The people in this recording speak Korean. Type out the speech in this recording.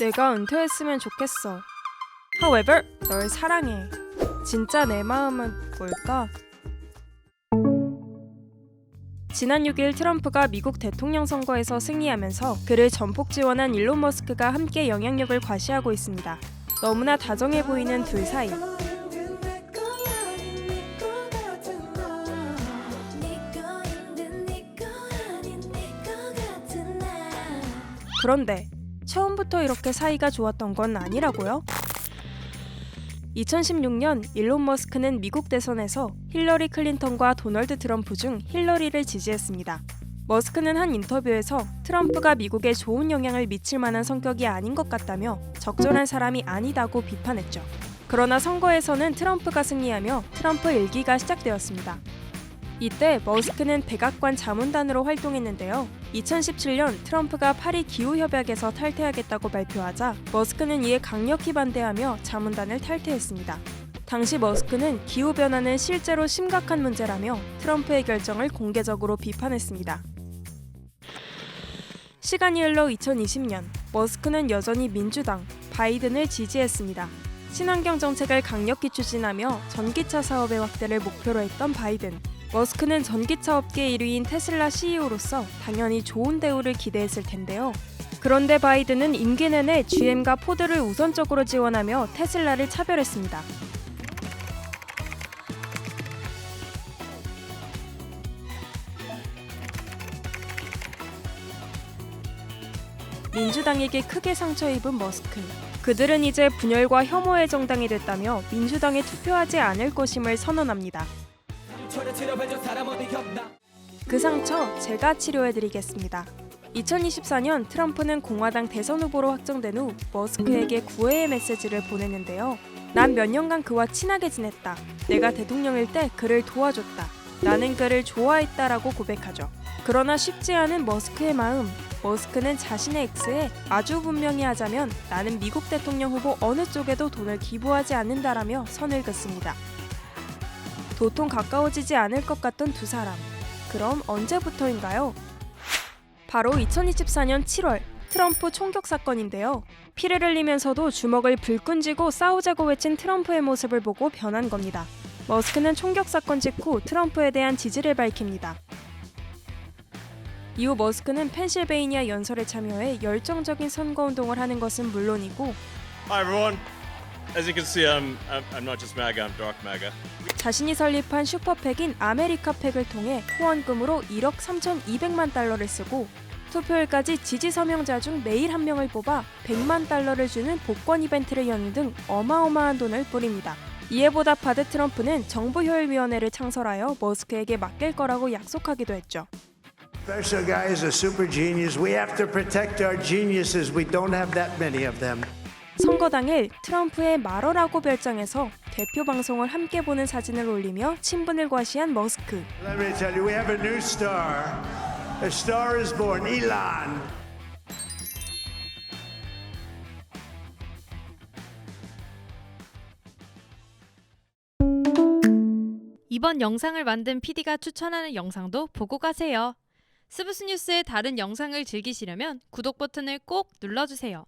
내가 은퇴했으면 좋겠어. However, 널 사랑해. 진짜 내 마음은 뭘까? 지난 6일 트럼프가 미국 대통령 선거에서 승리하면서 그를 전폭 지원한 일론 머스크가 함께 영향력을 과시하고 있습니다. 너무나 다정해 보이는 둘 사이. 그런데 처음부터 이렇게 사이가 좋았던 건 아니라고요? 2016년 일론 머스크는 미국 대선에서 힐러리 클린턴과 도널드 트럼프 중 힐러리를 지지했습니다. 머스크는 한 인터뷰에서 트럼프가 미국에 좋은 영향을 미칠 만한 성격이 아닌 것 같다며 적절한 사람이 아니다고 비판했죠. 그러나 선거에서는 트럼프가 승리하며 트럼프 일기가 시작되었습니다. 이때 머스크는 백악관 자문단으로 활동했는데요. 2017년 트럼프가 파리 기후협약에서 탈퇴하겠다고 발표하자 머스크는 이에 강력히 반대하며 자문단을 탈퇴했습니다. 당시 머스크는 기후변화는 실제로 심각한 문제라며 트럼프의 결정을 공개적으로 비판했습니다. 시간이 흘러 2020년 머스크는 여전히 민주당 바이든을 지지했습니다. 친환경 정책을 강력히 추진하며 전기차 사업의 확대를 목표로 했던 바이든. 머스크는 전기차 업계 1위인 테슬라 CEO로서 당연히 좋은 대우를 기대했을 텐데요. 그런데 바이든은 임기 내내 GM과 포드를 우선적으로 지원하며 테슬라를 차별했습니다. 민주당에게 크게 상처 입은 머스크. 그들은 이제 분열과 혐오의 정당이 됐다며 민주당에 투표하지 않을 것임을 선언합니다. 그 상처 제가 치료해드리겠습니다. 2024년 트럼프는 공화당 대선 후보로 확정된 후 머스크에게 구애의 메시지를 보냈는데요. 난 몇 년간 그와 친하게 지냈다. 내가 대통령일 때 그를 도와줬다. 나는 그를 좋아했다라고 고백하죠. 그러나 쉽지 않은 머스크의 마음. 머스크는 자신의 X에 아주 분명히 하자면 나는 미국 대통령 후보 어느 쪽에도 돈을 기부하지 않는다라며 선을 긋습니다. 도통 가까워지지 않을 것 같던 두 사람. 그럼 언제부터인가요? 바로 2024년 7월 트럼프 총격 사건인데요. 피를 흘리면서도 주먹을 불끈 쥐고 싸우자고 외친 트럼프의 모습을 보고 변한 겁니다. 머스크는 총격 사건 직후 트럼프에 대한 지지를 밝힙니다. 이후 머스크는 펜실베이니아 연설에 참여해 열정적인 선거 운동을 하는 것은 물론이고 Hi. As you can see, I'm I'm, I'm not just MAGA. I'm dark MAGA. 자신이 설립한 슈퍼팩인 아메리카팩을 통해 후원금으로 1억 3,200만 달러를 쓰고 투표일까지 지지 서명자 중 매일 한 명을 뽑아 100만 달러를 주는 복권 이벤트를 여는 등 어마어마한 돈을 뿌립니다. 이에 보답하듯 트럼프는 정부효율위원회를 창설하여 머스크에게 맡길 거라고 약속하기도 했죠. Special guy is a super genius. We have to protect our geniuses. We don't have that many of them. 선거 당일 트럼프의 말어라고 별장에서 대표 방송을 함께 보는 사진을 올리며 친분을 과시한 머스크. Let me tell you, we have a new star. A star is born, Elon. 이번 영상을 만든 PD가 추천하는 영상도 보고 가세요. 스브스 뉴스의 다른 영상을 즐기시려면 구독 버튼을 꼭 눌러주세요.